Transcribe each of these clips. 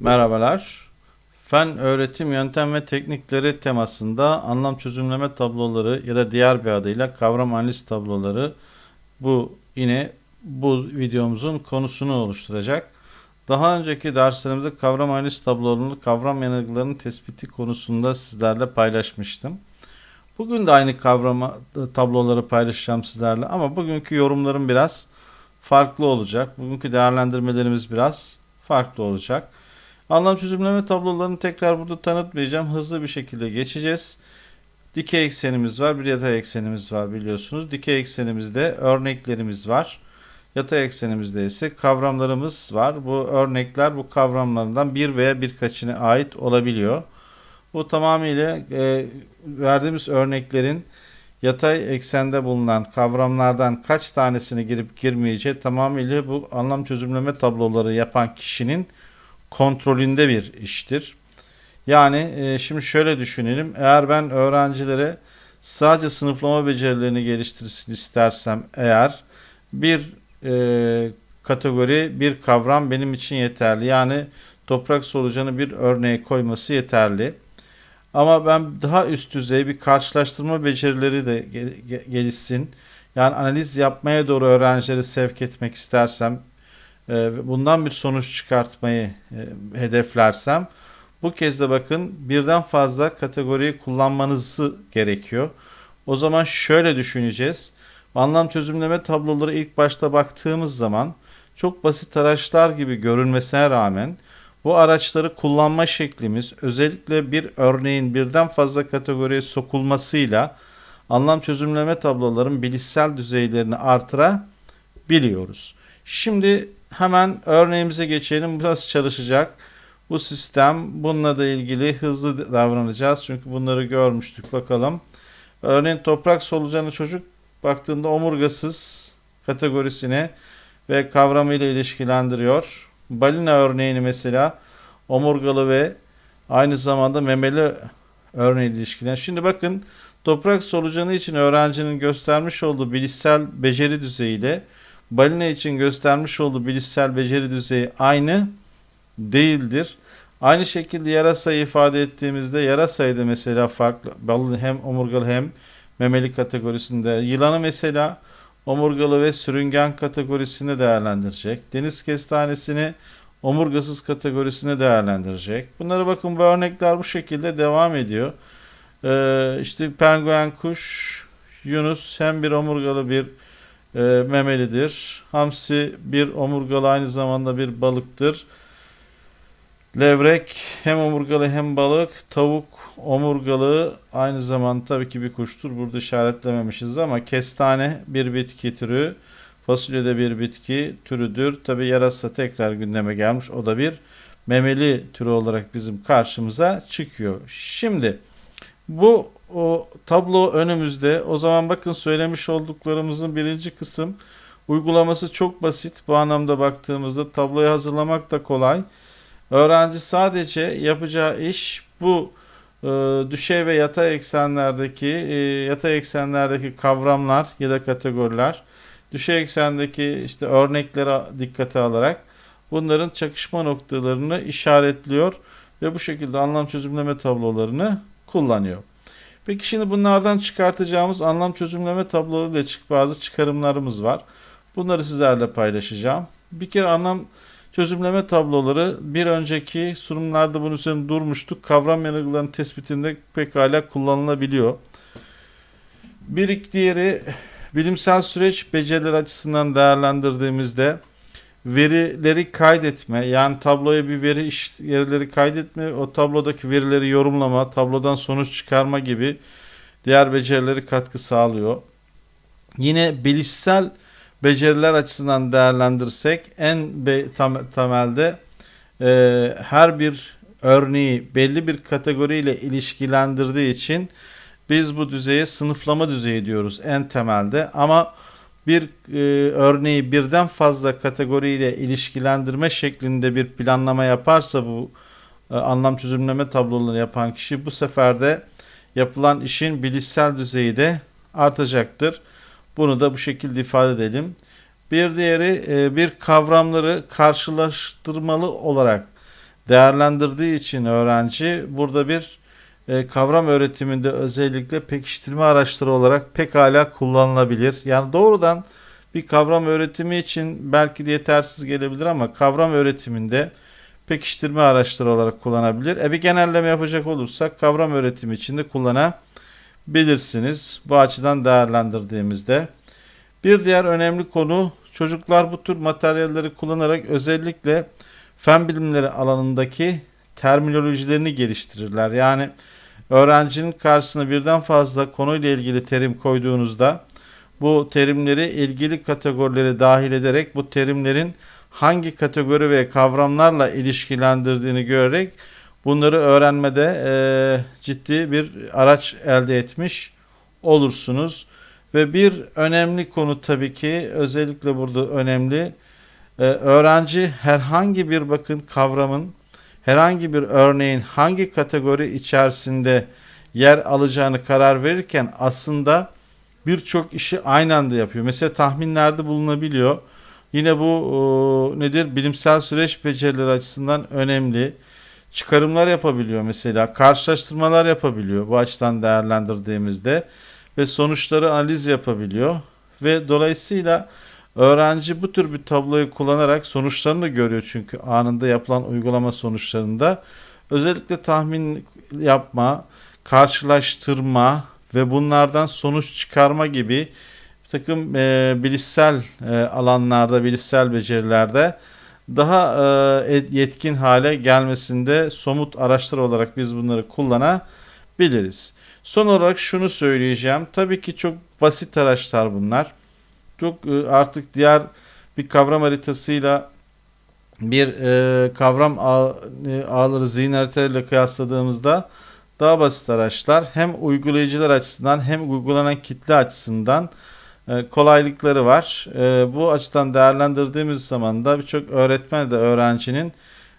Merhabalar. Fen öğretim yöntem ve teknikleri temasında anlam çözümleme tabloları ya da diğer bir adıyla kavram analiz tabloları bu yine bu videomuzun konusunu oluşturacak. Daha önceki derslerimizde kavram analiz tablolarını kavram yanılgılarının tespiti konusunda sizlerle paylaşmıştım. Bugün de aynı kavrama tabloları paylaşacağım sizlerle ama bugünkü yorumlarım biraz farklı olacak. Bugünkü değerlendirmelerimiz biraz farklı olacak. Anlam çözümleme tablolarını tekrar burada tanıtmayacağım. Hızlı bir şekilde geçeceğiz. Dikey eksenimiz var, bir yatay eksenimiz var biliyorsunuz. Dikey eksenimizde örneklerimiz var. Yatay eksenimizde ise kavramlarımız var. Bu örnekler bu kavramlardan bir veya birkaçına ait olabiliyor. Bu tamamıyla e, verdiğimiz örneklerin yatay eksende bulunan kavramlardan kaç tanesini girip girmeyeceği tamamıyla bu anlam çözümleme tabloları yapan kişinin kontrolünde bir iştir. Yani e, şimdi şöyle düşünelim. Eğer ben öğrencilere sadece sınıflama becerilerini geliştirsin istersem eğer bir e, kategori, bir kavram benim için yeterli. Yani toprak solucanı bir örneğe koyması yeterli. Ama ben daha üst düzey bir karşılaştırma becerileri de gelişsin. Yani analiz yapmaya doğru öğrencileri sevk etmek istersem bundan bir sonuç çıkartmayı e, hedeflersem bu kez de bakın birden fazla kategoriyi kullanmanızı gerekiyor. O zaman şöyle düşüneceğiz. Anlam çözümleme tabloları ilk başta baktığımız zaman çok basit araçlar gibi görünmesine rağmen bu araçları kullanma şeklimiz özellikle bir örneğin birden fazla kategoriye sokulmasıyla anlam çözümleme tabloların bilişsel düzeylerini artırabiliyoruz. Şimdi hemen örneğimize geçelim. Nasıl çalışacak bu sistem? Bununla da ilgili hızlı davranacağız. Çünkü bunları görmüştük. Bakalım. Örneğin toprak solucanı çocuk baktığında omurgasız kategorisine ve kavramıyla ilişkilendiriyor. Balina örneğini mesela omurgalı ve aynı zamanda memeli örneği ilişkilen. Şimdi bakın toprak solucanı için öğrencinin göstermiş olduğu bilişsel beceri düzeyiyle balina için göstermiş olduğu bilişsel beceri düzeyi aynı değildir. Aynı şekilde yarasayı ifade ettiğimizde yarasayı da mesela farklı balı hem omurgalı hem memeli kategorisinde. Yılanı mesela omurgalı ve sürüngen kategorisinde değerlendirecek. Deniz kestanesini omurgasız kategorisine değerlendirecek. Bunlara bakın bu örnekler bu şekilde devam ediyor. Ee, işte penguen kuş, Yunus hem bir omurgalı bir e, memelidir. Hamsi bir omurgalı aynı zamanda bir balıktır. Levrek hem omurgalı hem balık. Tavuk omurgalı aynı zamanda tabii ki bir kuştur. Burada işaretlememişiz ama kestane bir bitki türü. Fasulye de bir bitki türüdür. Tabi yarasa tekrar gündeme gelmiş. O da bir memeli türü olarak bizim karşımıza çıkıyor. Şimdi bu o tablo önümüzde. O zaman bakın söylemiş olduklarımızın birinci kısım uygulaması çok basit. Bu anlamda baktığımızda tabloyu hazırlamak da kolay. Öğrenci sadece yapacağı iş bu e, düşey ve yatay eksenlerdeki e, yatay eksenlerdeki kavramlar ya da kategoriler düşey eksendeki işte örneklere dikkate alarak bunların çakışma noktalarını işaretliyor ve bu şekilde anlam çözümleme tablolarını kullanıyor. Peki şimdi bunlardan çıkartacağımız anlam çözümleme tablolarıyla bazı çıkarımlarımız var. Bunları sizlerle paylaşacağım. Bir kere anlam çözümleme tabloları bir önceki sunumlarda bunun üzerinde durmuştuk. Kavram yanılgılarının tespitinde pekala kullanılabiliyor. Bir diğeri bilimsel süreç becerileri açısından değerlendirdiğimizde verileri kaydetme yani tabloya bir veri iş, verileri kaydetme o tablodaki verileri yorumlama tablodan sonuç çıkarma gibi diğer becerileri katkı sağlıyor. Yine bilişsel beceriler açısından değerlendirsek en be, tam, temelde e, her bir örneği belli bir kategoriyle ilişkilendirdiği için biz bu düzeye sınıflama düzeyi diyoruz en temelde ama bir e, örneği birden fazla kategoriyle ilişkilendirme şeklinde bir planlama yaparsa bu e, anlam çözümleme tabloları yapan kişi bu sefer de yapılan işin bilişsel düzeyi de artacaktır. Bunu da bu şekilde ifade edelim. Bir diğeri e, bir kavramları karşılaştırmalı olarak değerlendirdiği için öğrenci burada bir e, kavram öğretiminde özellikle pekiştirme araçları olarak pekala kullanılabilir. Yani doğrudan bir kavram öğretimi için belki de yetersiz gelebilir ama kavram öğretiminde pekiştirme araçları olarak kullanabilir. E bir genelleme yapacak olursak kavram öğretimi için de kullanabilirsiniz. Bu açıdan değerlendirdiğimizde. Bir diğer önemli konu çocuklar bu tür materyalleri kullanarak özellikle fen bilimleri alanındaki terminolojilerini geliştirirler. Yani öğrencinin karşısına birden fazla konuyla ilgili terim koyduğunuzda bu terimleri ilgili kategorilere dahil ederek bu terimlerin hangi kategori ve kavramlarla ilişkilendirdiğini görerek bunları öğrenmede e, ciddi bir araç elde etmiş olursunuz. Ve bir önemli konu tabii ki özellikle burada önemli e, öğrenci herhangi bir bakın kavramın herhangi bir örneğin hangi kategori içerisinde yer alacağını karar verirken aslında birçok işi aynı anda yapıyor. Mesela tahminlerde bulunabiliyor. Yine bu e, nedir? Bilimsel süreç becerileri açısından önemli. Çıkarımlar yapabiliyor mesela. Karşılaştırmalar yapabiliyor bu açıdan değerlendirdiğimizde ve sonuçları analiz yapabiliyor ve dolayısıyla öğrenci bu tür bir tabloyu kullanarak sonuçlarını görüyor çünkü anında yapılan uygulama sonuçlarında özellikle tahmin yapma, karşılaştırma ve bunlardan sonuç çıkarma gibi bir takım e, bilişsel e, alanlarda, bilişsel becerilerde daha e, yetkin hale gelmesinde somut araçlar olarak biz bunları kullanabiliriz. Son olarak şunu söyleyeceğim. Tabii ki çok basit araçlar bunlar. Çok e, artık diğer bir kavram haritasıyla bir e, kavram ağ, e, ağları zihin haritalarıyla kıyasladığımızda daha basit araçlar. Hem uygulayıcılar açısından hem uygulanan kitle açısından e, kolaylıkları var. E, bu açıdan değerlendirdiğimiz zaman da birçok öğretmen de öğrencinin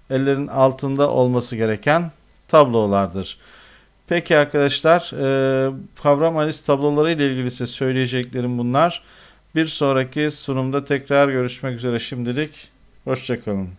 ellerin altında olması gereken tablolardır. Peki arkadaşlar kavram analiz tabloları ile ilgili ise söyleyeceklerim bunlar. Bir sonraki sunumda tekrar görüşmek üzere şimdilik. Hoşçakalın.